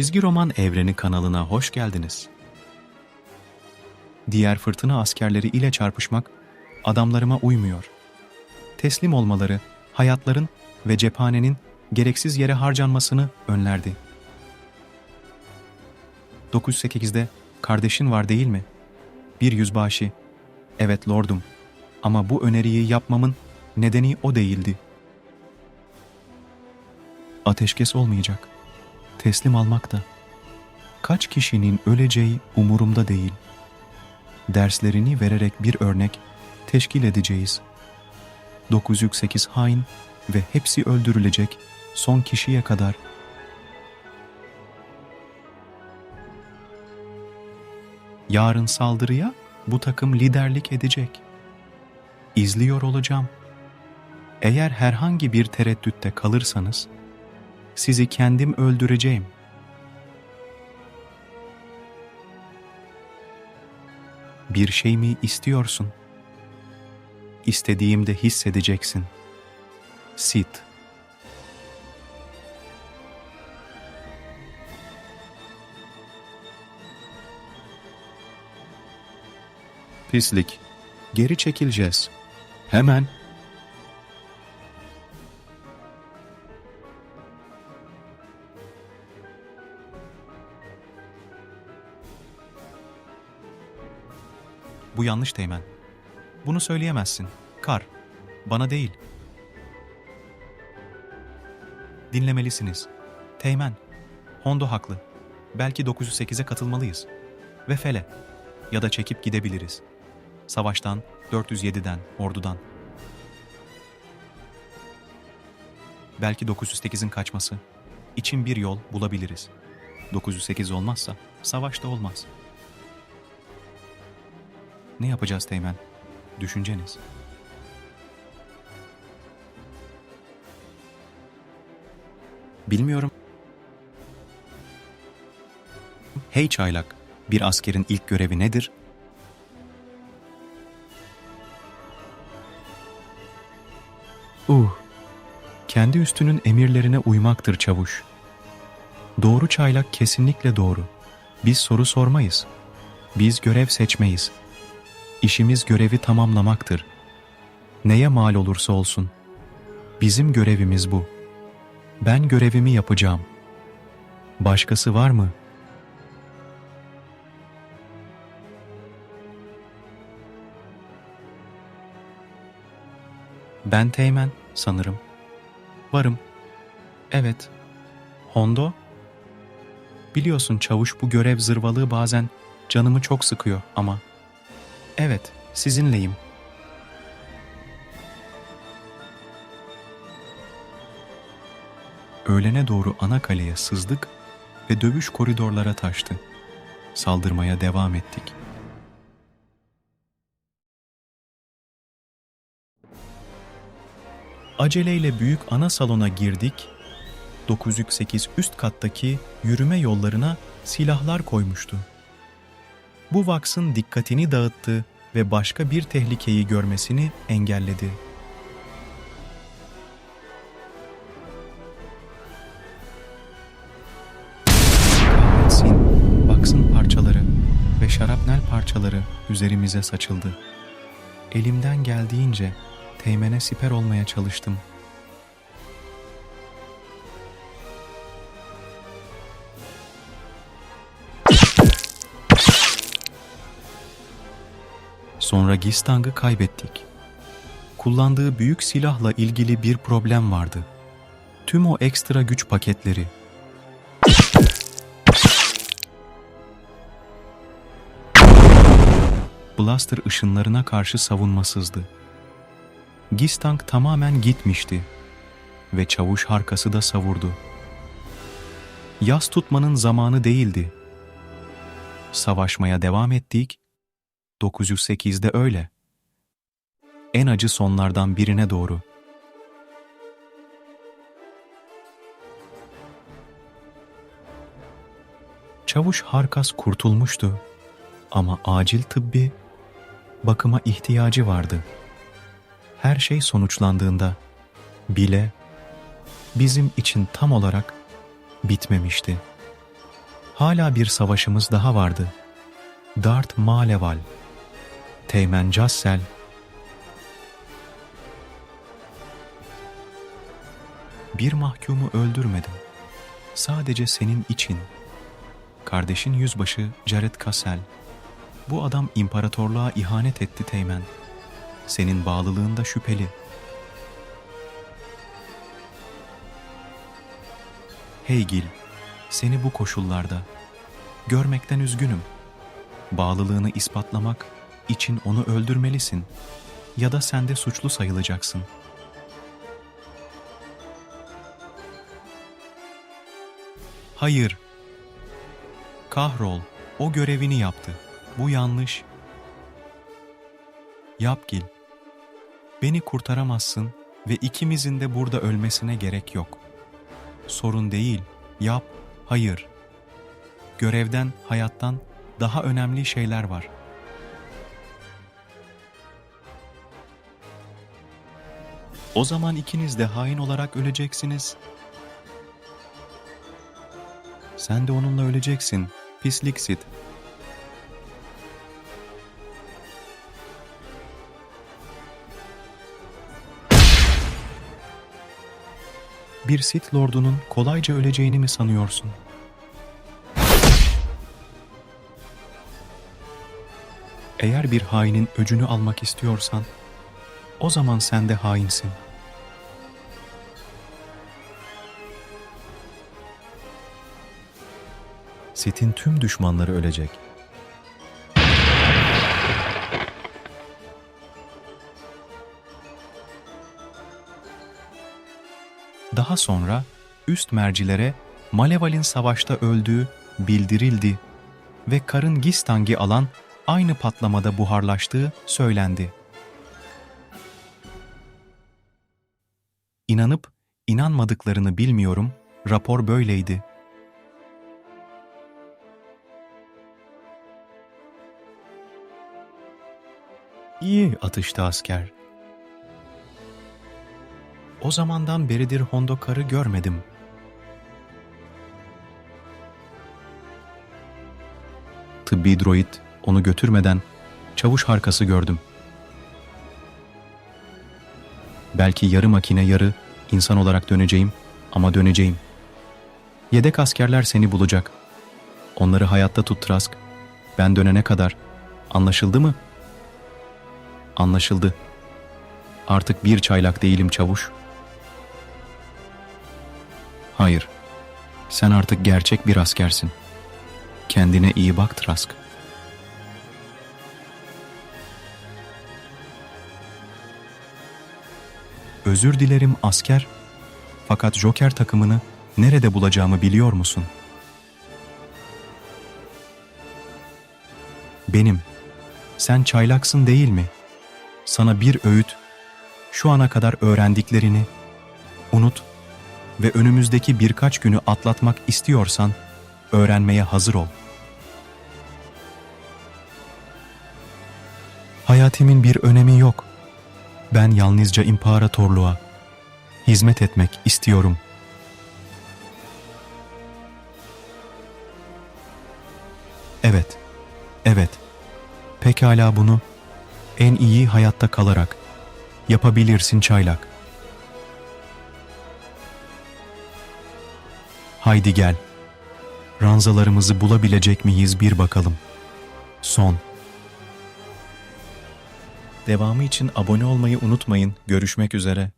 Çizgi Roman Evreni kanalına hoş geldiniz. Diğer fırtına askerleri ile çarpışmak adamlarıma uymuyor. Teslim olmaları hayatların ve cephanenin gereksiz yere harcanmasını önlerdi. 908'de kardeşin var değil mi? Bir yüzbaşı. Evet lordum. Ama bu öneriyi yapmamın nedeni o değildi. Ateşkes olmayacak. Teslim almak da. Kaç kişinin öleceği umurumda değil. Derslerini vererek bir örnek teşkil edeceğiz. 908 hain ve hepsi öldürülecek son kişiye kadar Yarın saldırıya bu takım liderlik edecek. İzliyor olacağım. Eğer herhangi bir tereddütte kalırsanız, sizi kendim öldüreceğim. Bir şey mi istiyorsun? İstediğimde hissedeceksin. Sit. Pislik. Geri çekileceğiz. Hemen. Bu yanlış Teğmen. Bunu söyleyemezsin. Kar. Bana değil. Dinlemelisiniz. Teğmen. Hondo haklı. Belki 908'e katılmalıyız. Ve Fele. Ya da çekip gidebiliriz. Savaştan, 407'den, ordudan. Belki 908'in kaçması. için bir yol bulabiliriz. 908 olmazsa savaş da olmaz. Ne yapacağız Teğmen? Düşünceniz. Bilmiyorum. Hey çaylak, bir askerin ilk görevi nedir? Uh, kendi üstünün emirlerine uymaktır çavuş. Doğru çaylak kesinlikle doğru. Biz soru sormayız. Biz görev seçmeyiz. İşimiz görevi tamamlamaktır. Neye mal olursa olsun. Bizim görevimiz bu. Ben görevimi yapacağım. Başkası var mı? Ben Teğmen sanırım. Varım. Evet. Hondo? Biliyorsun çavuş bu görev zırvalığı bazen canımı çok sıkıyor ama. Evet, sizinleyim. Öğlene doğru ana kaleye sızdık ve dövüş koridorlara taştı. Saldırmaya devam ettik. Aceleyle büyük ana salona girdik. 908 üst kattaki yürüme yollarına silahlar koymuştu. Bu Vax'ın dikkatini dağıttı ve başka bir tehlikeyi görmesini engelledi. Kahretsin, Vax'ın parçaları ve şarapnel parçaları üzerimize saçıldı. Elimden geldiğince teğmene siper olmaya çalıştım. Sonra Gistang'ı kaybettik. Kullandığı büyük silahla ilgili bir problem vardı. Tüm o ekstra güç paketleri Blaster ışınlarına karşı savunmasızdı. Gistang tamamen gitmişti ve çavuş harkası da savurdu. Yas tutmanın zamanı değildi. Savaşmaya devam ettik. 908'de öyle. En acı sonlardan birine doğru. Çavuş Harkas kurtulmuştu ama acil tıbbi bakıma ihtiyacı vardı.'' her şey sonuçlandığında bile bizim için tam olarak bitmemişti. hala bir savaşımız daha vardı. Dart Maleval, Teğmen Cassel, Bir mahkumu öldürmedim. Sadece senin için. Kardeşin yüzbaşı Jared Cassel. Bu adam imparatorluğa ihanet etti Teğmen. Senin bağlılığında şüpheli. Hey Gil, seni bu koşullarda görmekten üzgünüm. Bağlılığını ispatlamak için onu öldürmelisin ya da sen de suçlu sayılacaksın. Hayır. Kahrol, o görevini yaptı. Bu yanlış. Yap Gil. Beni kurtaramazsın ve ikimizin de burada ölmesine gerek yok. Sorun değil. Yap. Hayır. Görevden, hayattan daha önemli şeyler var. O zaman ikiniz de hain olarak öleceksiniz. Sen de onunla öleceksin. Pislik Sid. Bir Sith Lord'unun kolayca öleceğini mi sanıyorsun? Eğer bir hainin öcünü almak istiyorsan, o zaman sen de hainsin. Sith'in tüm düşmanları ölecek. Daha sonra üst mercilere Maleval'in savaşta öldüğü bildirildi ve karın Gistang'i alan aynı patlamada buharlaştığı söylendi. İnanıp inanmadıklarını bilmiyorum, rapor böyleydi. İyi atıştı asker. O zamandan beridir Hondo karı görmedim. Tıbbi droid onu götürmeden çavuş harkası gördüm. Belki yarı makine yarı insan olarak döneceğim ama döneceğim. Yedek askerler seni bulacak. Onları hayatta tut Trask. Ben dönene kadar. Anlaşıldı mı?'' Anlaşıldı. Artık bir çaylak değilim çavuş. Hayır. Sen artık gerçek bir askersin. Kendine iyi bak Trask. Özür dilerim asker. Fakat Joker takımını nerede bulacağımı biliyor musun? Benim. Sen çaylaksın değil mi?'' sana bir öğüt, şu ana kadar öğrendiklerini unut ve önümüzdeki birkaç günü atlatmak istiyorsan öğrenmeye hazır ol. Hayatimin bir önemi yok. Ben yalnızca imparatorluğa hizmet etmek istiyorum. Evet, evet. Pekala bunu en iyi hayatta kalarak yapabilirsin çaylak. Haydi gel. Ranzalarımızı bulabilecek miyiz bir bakalım. Son. Devamı için abone olmayı unutmayın. Görüşmek üzere.